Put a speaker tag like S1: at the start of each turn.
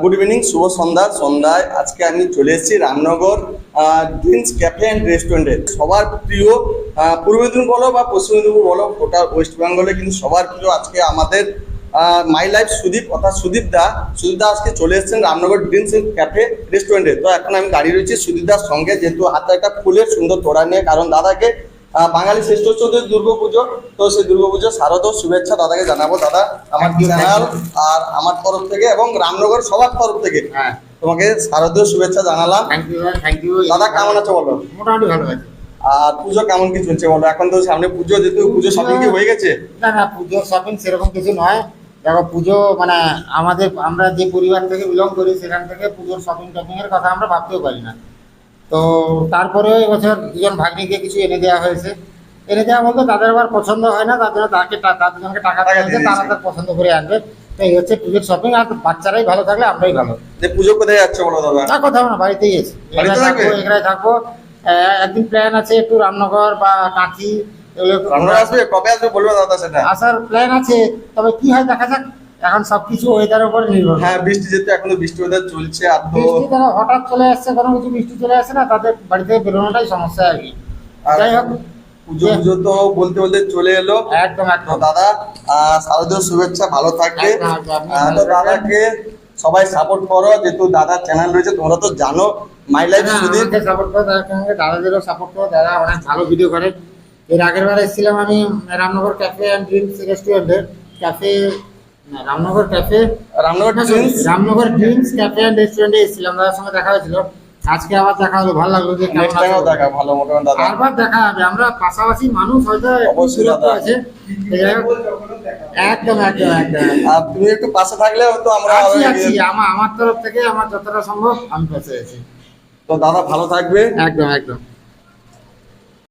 S1: Good evening শুভ সন্ধ্যা। সন্ধ্যায় আজকে আমি চলে এসেছি রামনগর ড্রিমস ক্যাফে অ্যান্ড রেস্টুরেন্টে সবার প্রিয় পূর্ব মেদিনীপুর বলো বা পশ্চিম মেদিনীপুর বলো, গোটা ওয়েস্ট বেঙ্গলে কিন্তু সবার প্রিয় আজকে আমাদের মাই লাইফ সুদীপ, অর্থাৎ সুদীপ দা। সুদীপ দা আজকে চলে এসেছেন রামনগর ড্রিমস ক্যাফে রেস্টুরেন্টে তো এখন আমি দাঁড়িয়ে রয়েছি সুদীপ দার সঙ্গে, যেহেতু হাতে একটা ফুলের সুন্দর তোড়া নিয়ে, কারণ দাদাকে বাঙালি শ্রেষ্ঠ হচ্ছে ওদের দুর্গাপুজো তো সেই দুর্গাপুজো শারদ শুভেচ্ছা দাদাকে জানাব। দাদা আমার চ্যানেল আর আমার তরফ থেকে এবং রামনগর সবার তরফ থেকে
S2: হ্যাঁ।
S1: তোমাকে শারদীয় শুভেচ্ছা জানালাম। দাদা কেমন আছো বলো?
S2: মোটামুটি ভালো আছে।
S1: আর পুজো কেমন কি চলছে বলো? এখন তো সামনে পুজো যেহেতু পুজো শপিং কি হয়ে গেছে?
S2: না না পুজোর শপিং সেরকম কিছু নয়। দেখো পুজো মানে আমাদের আমরা যে পরিবার থেকে বিলং করি সেখান থেকে পুজোর শপিং টপিং এর কথা আমরা ভাবতেও পারি না। তো তারপরেও এবছর দুজন ভাগ্নিকে কিছু এনে দেওয়া হয়েছে। এনে দেওয়া বলতে তাদের আবার পছন্দ হয় না তার জন্য তাকে দুজনকে টাকা
S1: টাকা
S2: দেওয়া হয়েছে তারা
S1: দিয়েছে।
S2: তার পছন্দ করে আনবে। তো এই হচ্ছে পুজোর শপিং আর বাচ্চারাই ভালো থাকলে আমরাই ভালো।
S1: যে পুজো কোথায় যাচ্ছে বলো দাদা?
S2: না কোথাও না বাড়িতেই আছে। এখানে
S1: থাকব?
S2: এখানে থাকব। আহ, একদিন প্ল্যান আছে একটু রামনগর বা কাঁচি এগুলো
S1: আসবে? কবে আসবে বলবে দাদা সেটা?
S2: আসার প্ল্যান আছে। তবে কি হয় দেখা যাক। এখন সবকিছু ওয়েদার উপর নির্ভর
S1: হ্যাঁ বৃষ্টি যেহেতু এখনও বৃষ্টি ওয়েদার চলছে আর তো
S2: বৃষ্টি তারা হঠাৎ চলে আসছে কোনো কিছু বৃষ্টি চলে আসে না তাদের বাড়ি থেকে বেরোনোটাই সমস্যা আর কি। যাই হোক
S1: পুজো পুজো তো বলতে বলতে চলে এলো।
S2: একদম একদম।
S1: দাদা শারদীয় শুভেচ্ছা ভালো থাকবে। তো দাদাকে সবাই সাপোর্ট করো যেহেতু দাদার চ্যানেল রয়েছে তোমরা তো জানো মাই লাইফ সুদীপ।
S2: সাপোর্ট করো সঙ্গে দাদাদেরও সাপোর্ট করো দাদা অনেক ভালো ভিডিও করে। এর আগের বার এসেছিলাম আমি রামনগর ক্যাফে অ্যান্ড ড্রিঙ্কস রেস্টুরেন্টে cafe Ramnagar cafe
S1: Ramnagar
S2: Ramnagar drinks cafe and রেস্টুরেন্টে এসেছিলাম দাদার সঙ্গে দেখা হয়েছিল। আজকে আবার দেখা হলো ভালো লাগল যে
S1: নেক্সট টাইমও দেখা ভালো মোটামুটি দাদা।
S2: বারবার দেখা হবে আমরা পাশাপাশি মানুষ হয়তো
S1: অবশ্যই দাদা।
S2: আছে। একদম একদম একদম।
S1: আর তুমি একটু পাশে থাকলে তো আমরা
S2: আছি আছি আমার আমার তরফ থেকে আমার যতটা সম্ভব আমি পাশে আছি।
S1: তো দাদা ভালো থাকবে।
S2: একদম একদম।